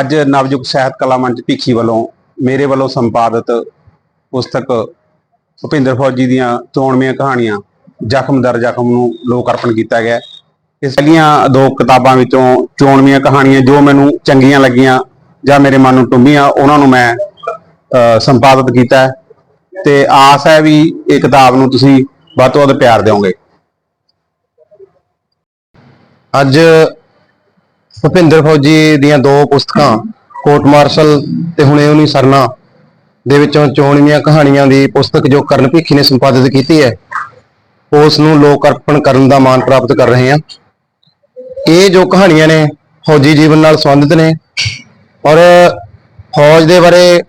ਅੱਜ ਨਵਯੁਗ ਸਾਹਿਤ ਕਲਾ ਮੰਚ ਭਿੱਖੀ ਵੱਲੋਂ ਮੇਰੇ ਵੱਲੋਂ ਸੰਪਾਦਿਤ ਪੁਸਤਕ ਭੁਪਿੰਦਰ ਫੌਜੀ ਦੀਆਂ ਚੋਣਵੀਆਂ ਕਹਾਣੀਆਂ ਜ਼ਖਮ ਦਰ ਜ਼ਖਮ ਨੂੰ ਲੋਕ ਅਰਪਣ ਕੀਤਾ ਗਿਆ ਹੈ। ਇਸ ਪਹਿਲੀਆਂ ਦੋ ਕਿਤਾਬਾਂ ਵਿੱਚੋਂ ਚੋਣਵੀਆਂ ਕਹਾਣੀਆਂ ਜੋ ਮੈਨੂੰ ਚੰਗੀਆਂ ਲੱਗੀਆਂ ਜਾਂ ਮੇਰੇ ਮਨ ਨੂੰ ਟੁੰਬੀਆਂ, ਉਹਨਾਂ ਨੂੰ ਮੈਂ ਸੰਪਾਦਿਤ ਕੀਤਾ ਹੈ ਤੇ ਆਸ ਹੈ ਵੀ ਇਹ ਕਿਤਾਬ ਨੂੰ ਤੁਸੀਂ ਵੱਧ ਤੋਂ ਵੱਧ ਪਿਆਰ ਦਿਓਗੇ ਅੱਜ ਭੁਪਿੰਦਰ ਫੌਜੀ ਦੀਆਂ ਦੋ ਪੁਸਤਕਾਂ ਕੋਰਟ ਮਾਰਸ਼ਲ ਤੇ ਹੁਣੇ ਉਹਨੀ ਸਰਨਾ, ਦੇ ਵਿੱਚੋਂ ਚੋਣਵੀਆਂ ਕਹਾਣੀਆਂ ਦੀ ਪੁਸਤਕ ਜੋ ਕਰਨ ਭੀਖੀ ਨੇ ਸੰਪਾਦਿਤ ਕੀਤੀ ਹੈ, ਉਸ ਨੂੰ ਲੋਕ ਅਰਪਣ ਕਰਨ ਦਾ ਮਾਣ ਪ੍ਰਾਪਤ ਕਰ ਰਹੇ ਹਾਂ। ਇਹ ਜੋ ਕਹਾਣੀਆਂ ਨੇ ਫੌਜੀ ਜੀਵਨ ਨਾਲ ਸੰਬੰਧਿਤ ਨੇ ਔਰ ਫੌਜ ਦੇ ਬਾਰੇ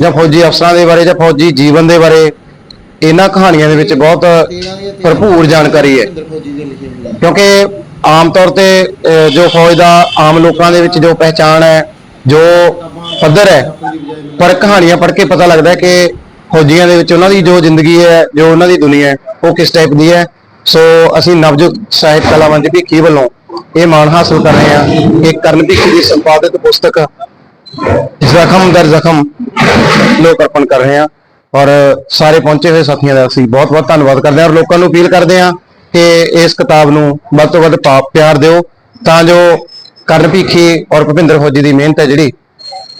ਜਾਂ ਫੌਜੀ ਅਫਸਰਾਂ ਦੇ ਬਾਰੇ ਜਾਂ ਫੌਜੀ ਜੀਵਨ ਦੇ ਬਾਰੇ ਇਹਨਾਂ ਕਹਾਣੀਆਂ ਦੇ ਵਿੱਚ ਬਹੁਤ ਭਰਪੂਰ ਜਾਣਕਾਰੀ ਹੈ। ਕਿਉਂਕਿ ਆਮ ਤੌਰ ਤੇ ਅਹ, ਜੋ ਫੌਜ ਦਾ ਆਮ ਲੋਕਾਂ ਦੇ ਵਿੱਚ ਜੋ ਪਹਿਚਾਣ ਹੈ ਜੋ ਪੱਧਰ ਹੈ ਪਰ ਕਹਾਣੀਆਂ ਪੜ੍ਹ ਕੇ ਪਤਾ ਲੱਗਦਾ ਹੈ ਕਿ ਫੌਜੀਆਂ ਦੇ ਵਿੱਚ ਉਹਨਾਂ ਦੀ ਜੋ ਜ਼ਿੰਦਗੀ ਹੈ ਜੋ ਉਹਨਾਂ ਦੀ ਦੁਨੀਆ ਹੈ ਉਹ ਕਿਸ ਟਾਈਪ ਦੀ ਹੈ। ਸੋ ਅਸੀਂ ਨਵਜੋਤ ਸਾਹਿਤ ਕਲਾ ਮੰਚ ਭਿੱਖੀ ਵੱਲੋਂ ਇਹ ਮਾਣ ਹਾਸਲ ਕਰ ਰਹੇ ਹਾਂ ਕਿ ਕਰਨ ਭਿੱਖੀ ਦੀ ਸੰਪਾਦਿਤ ਪੁਸਤਕ ਜ਼ਖਮ ਦਰ ਜ਼ਖਮ ਲੋਕ ਅਰਪਣ ਕਰ ਰਹੇ ਹਾਂ। ਔਰ ਸਾਰੇ ਪਹੁੰਚੇ ਹੋਏ ਸਾਥੀਆਂ ਦਾ ਅਸੀਂ ਬਹੁਤ ਬਹੁਤ ਧੰਨਵਾਦ ਕਰਦੇ ਹਾਂ ਔਰ ਲੋਕਾਂ ਨੂੰ ਅਪੀਲ ਕਰਦੇ ਹਾਂ ਕਿ ਇਸ ਕਿਤਾਬ ਨੂੰ ਵੱਧ ਤੋਂ ਵੱਧ ਪਾ- ਪਿਆਰ ਦਿਓ, ਤਾਂ ਜੋ ਕਰਨ ਭੀਖੀ ਔਰ ਭੁਪਿੰਦਰ ਫੌਜੀ ਦੀ ਮਿਹਨਤ ਹੈ ਜਿਹੜੀ,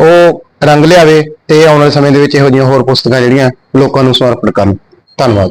ਉਹ ਰੰਗ ਲਿਆਵੇ ਤੇ ਆਉਣ ਵਾਲੇ ਸਮੇਂ ਦੇ ਵਿੱਚ ਇਹੋ ਜਿਹੀਆਂ ਹੋਰ ਪੁਸਤਕਾਂ ਜਿਹੜੀਆਂ ਲੋਕਾਂ ਨੂੰ ਸਮਰਪਿਤ ਕਰਨ। ਧੰਨਵਾਦ।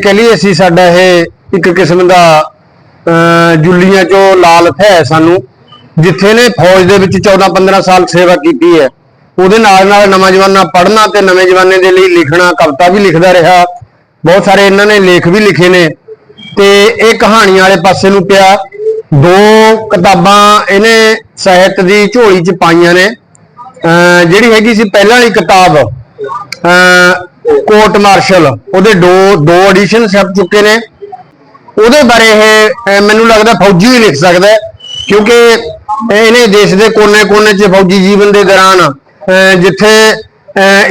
ਕਹ ਲਈਏ ਅਸੀਂ ਸਾਡਾ ਇਹ ਇੱਕ ਕਿਸਮ ਦਾ ਜੁੱਲੀਆਂ ਚੋਂ ਲਾਲਤ ਹੈ ਸਾਨੂੰ ਜਿੱਥੇ ਨੇ ਫੌਜ ਦੇ ਵਿੱਚ 14-15 ਸਾਲ ਸੇਵਾ ਕੀਤੀ ਹੈ। ਉਹਦੇ ਨਾਲ ਨਾਲ ਨਵਾਂ ਜਵਾਨਾ ਪੜ੍ਹਨਾ ਤੇ ਨਵੇਂ ਜਵਾਨੇ ਦੇ ਲਈ ਲਿਖਣਾ ਕਵਿਤਾ ਵੀ ਲਿਖਦਾ ਰਿਹਾ। ਬਹੁਤ ਸਾਰੇ ਇਹਨਾਂ ਨੇ ਲੇਖ ਵੀ ਲਿਖੇ ਨੇ। ਤੇ ਇਹ ਕਹਾਣੀਆਂ ਵਾਲੇ ਪਾਸੇ ਨੂੰ ਪਿਆ। ਦੋ ਕਿਤਾਬਾਂ ਇਹਨੇ ਸਾਹਿਤ ਦੀ ਝੋਲੀ 'ਚ ਪਾਈਆਂ ਨੇ। ਅਹ, ਜਿਹੜੀ ਹੈਗੀ ਸੀ ਪਹਿਲਾਂ ਵਾਲੀ ਕਿਤਾਬ ਅਹ, ਕੋਰਟ ਮਾਰਸ਼ਲ, ਉਹਦੇ ਦੋ ਦੋ ਐਡੀਸ਼ਨ ਛਪ ਚੁੱਕੇ ਨੇ। ਉਹਦੇ ਬਾਰੇ ਇਹ ਮੈਨੂੰ ਲੱਗਦਾ ਫੌਜੀ ਹੀ ਲਿਖ ਸਕਦਾ ਕਿਉਂਕਿ ਇਹਨੇ ਦੇਸ਼ ਦੇ ਕੋਨੇ-ਕੋਨੇ 'ਚ ਫੌਜੀ ਜੀਵਨ ਦੇ ਦੌਰਾਨ ਜਿੱਥੇ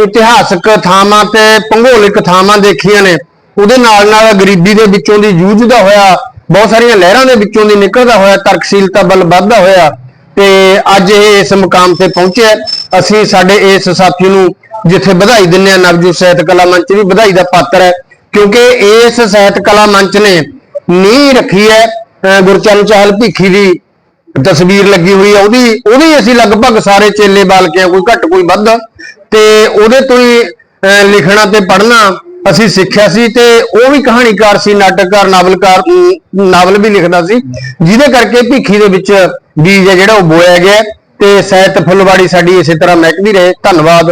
ਇਤਿਹਾਸਕ ਥਾਵਾਂ ਤੇ ਭੂਗੋਲਿਕ ਥਾਵਾਂ ਦੇਖੀਆਂ ਨੇ, ਉਹਦੇ ਨਾਲ ਨਾਲ ਗਰੀਬੀ ਦੇ ਵਿੱਚੋਂ ਦੀ ਜੂਝਦਾ ਹੋਇਆ, ਬਹੁਤ ਸਾਰੀਆਂ ਲਹਿਰਾਂ ਦੇ ਵਿੱਚੋਂ ਦੀ ਨਿਕਲਦਾ ਹੋਇਆ ਤਰਕਸ਼ੀਲਤਾ ਬਲ ਵੱਧਦਾ ਹੋਇਆ, ਤੇ ਅੱਜ ਇਹ ਇਸ ਮੁਕਾਮ ਤੇ ਪਹੁੰਚਿਆ ਅਸੀਂ ਸਾਡੇ ਇਸ ਸਾਥੀ ਨੂੰ ਜਿੱਥੇ ਵਧਾਈ ਦਿੰਦੇ ਆ ਨਵਜੋਤ ਸਾਹਿਤ ਕਲਾ ਮੰਚ ਵੀ ਵਧਾਈ ਦਾ ਪਾਤਰ ਹੈ, ਕਿਉਂਕਿ ਇਸ ਸਾਹਿਤ ਕਲਾ ਮੰਚ ਨੇ ਨੀਂਹ ਰੱਖੀ ਹੈ, ਅਹ ਗੁਰਚਰਨ ਚਾਹਲ ਭੀਖੀ ਦੀ ਤਸਵੀਰ ਲੱਗੀ ਹੋਈ ਹੈ ਉਹਦੀ ਉਹਦੀ ਅਸੀਂ ਲਗਭਗ ਸਾਰੇ ਚੇਲੇ ਬਾਲਕਿਆਂ ਕੋਈ ਘੱਟ ਕੋਈ ਵੱਧ, ਤੇ ਉਹਦੇ ਤੋਂ ਹੀ, ਅਹ ਲਿਖਣਾ ਤੇ ਪੜ੍ਹਨਾ ਅਸੀਂ ਸਿੱਖਿਆ ਸੀ, ਤੇ ਉਹ ਵੀ ਕਹਾਣੀਕਾਰ ਸੀ, ਨਾਟਕਕਾਰ, ਨਾਵਲਕਾਰ ਨਾਵਲ ਵੀ ਲਿਖਦਾ ਸੀ, ਜਿਹਦੇ ਕਰਕੇ ਭੀਖੀ ਦੇ ਵਿੱਚ ਬੀਜ ਹੈ ਜਿਹੜਾ ਉਹ ਬੋਇਆ ਗਿਆ, ਤੇ ਸਾਹਿਤ ਫੁੱਲਵਾੜੀ ਸਾਡੀ ਇਸੇ ਤਰ੍ਹਾਂ ਮਹਿਕਦੀ ਰਹੇ, ਧੰਨਵਾਦ।